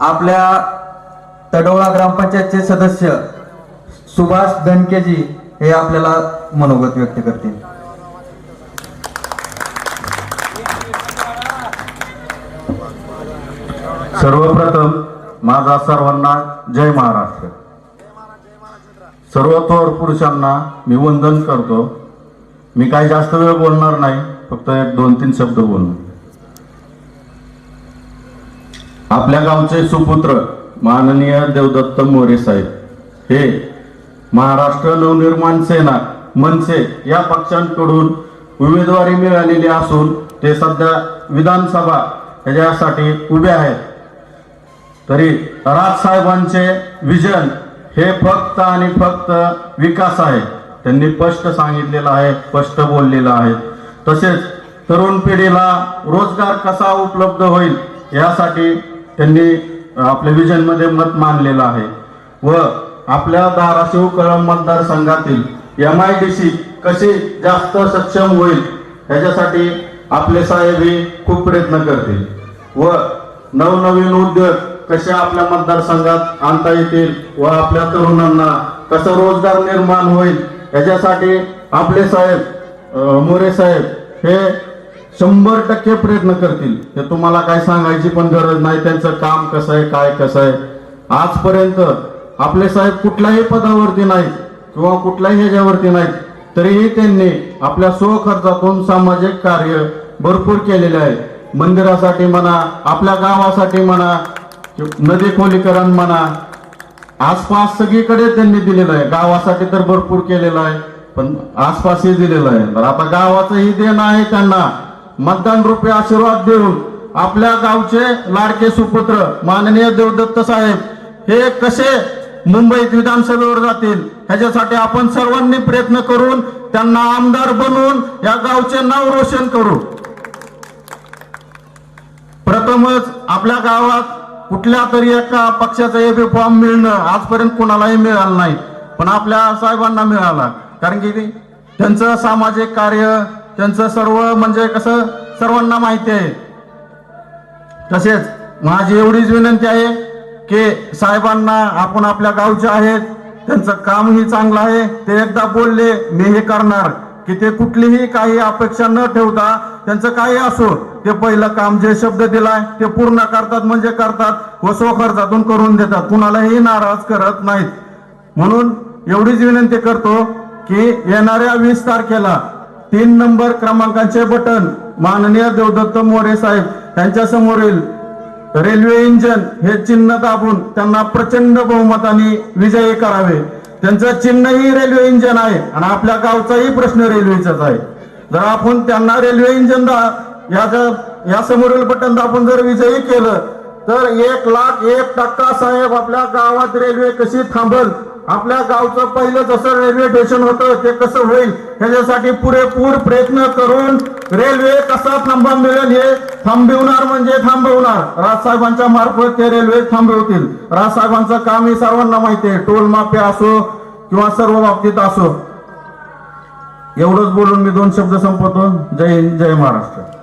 आपल्या तडोळा ग्रामपंचायतचे सदस्य सुभाष धनकेजी हे आपल्याला मनोगत व्यक्त करतील. सर्वप्रथम माझा सर्वांना जय महाराष्ट्र. सर्व थोर पुरुषांना मी वंदन करतो. मी काही जास्त वेळ बोलणार नाही फक्त एक दोन तीन शब्द बोलणार. आपल्या गावचे सुपुत्र माननीय देवदत्त मोरे साहेब. हे महाराष्ट्र नवनिर्माण सेना मनसे या पक्षांकडून उमेदवारी मिळालेली असून ते सध्या विधानसभा ह्याच्यासाठी उभे आहेत. तरी राजसाहेबांचे विजन हे फक्त आणि फक्त विकास आहे. त्यांनी स्पष्ट सांगितलेलं आहे स्पष्ट बोललेलं आहे. तसेच तरुण पिढीला रोजगार कसा उपलब्ध होईल यासाठी त्यांनी आपल्या विजनमध्ये मत मानलेलं आहे. व आपल्या धाराशिव कळम मतदारसंघातील एम आय डी सी कशी जास्त सक्षम होईल ह्याच्यासाठी आपले साहेब हे खूप प्रयत्न करतील. व नवनवीन उद्योग कसे आपल्या मतदारसंघात आणता येतील व आपल्या तरुणांना कसं रोजगार निर्माण होईल याच्यासाठी आपले साहेब मोरे साहेब हे शंभर टक्के प्रयत्न करतील. ते तुम्हाला काय सांगायची पण गरज नाही त्यांचं काम कसं आहे काय कसं आहे. आजपर्यंत आपले साहेब कुठल्याही पदावरती नाहीत किंवा कुठल्याही ह्याच्यावरती नाहीत तरीही त्यांनी आपल्या स्वखर्चातून सामाजिक कार्य भरपूर केलेले आहे. मंदिरासाठी म्हणा आपल्या गावासाठी म्हणा नदी खोलीकरण म्हणा आसपास सगळीकडे त्यांनी दिलेलं आहे. गावासाठी तर भरपूर केलेलं आहे पण आसपासही दिलेलं आहे. तर आता गावाचंही देणं आहे त्यांना. मतदान रूपे आशीर्वाद देऊन आपल्या गावचे लाडके सुपुत्र माननीय देवदत्त साहेब हे कसे मुंबईत विधानसभेवर जातील ह्याच्यासाठी आपण सर्वांनी प्रयत्न करून त्यांना आमदार बनवून या गावचे नाव रोशन करू. प्रथमच आपल्या गावात कुठल्या तरी एका पक्षाचा एबी फॉर्म मिळणं आजपर्यंत कोणालाही मिळालं नाही पण आपल्या साहेबांना मिळाला. कारण की त्यांचं सामाजिक कार्य त्यांचं सर्व म्हणजे कसं सर्वांना माहिती आहे. तसेच माझी एवढीच विनंती आहे की साहेबांना आपण आपल्या गावचे आहेत त्यांचं कामही चांगलं आहे. ते एकदा बोलले मी हे करणार. की ते कुठलीही काही अपेक्षा न ठेवता त्यांचं काही असो ते पहिलं काम जे शब्द दिलाय ते पूर्ण करतात म्हणजे करतात व स्वखर्चातून करून देतात. कुणालाही नाराज करत नाहीत. म्हणून एवढीच विनंती करतो की येणाऱ्या वीस तारखेला तीन नंबर क्रमांकाचे बटन माननीय देवदत्त मोरे साहेब यांच्या समोरील रेल्वे इंजन हे चिन्ह दाबून त्यांना प्रचंड बहुमताने विजयी करावे. त्यांचं चिन्हही रेल्वे इंजन आहे आणि आपल्या गावचाही प्रश्न रेल्वेचाच आहे. जर आपण त्यांना रेल्वे इंजन दा या जर- या समोरील बटन दाबून जर विजयी केलं तर एक लाख एक टक्का साहेब आपल्या गावात रेल्वे कशी थांबल? आपल्या गावचं पहिलं जसं रेल्वे स्टेशन होतं ते कसं होईल ह्याच्यासाठी पुरेपूर प्रयत्न करून रेल्वे कसा थांबा मिळेल हे थांबविणार म्हणजे थांबवणार. राजसाहेबांच्या मार्फत ते रेल्वे थांबवतील. राजसाहेबांचं काम हे सर्वांना माहिती आहे. टोल माफी असो किंवा सर्व बाबतीत असो. एवढंच बोलून मी दोन शब्द संपवतो. जय हिंद जय महाराष्ट्र.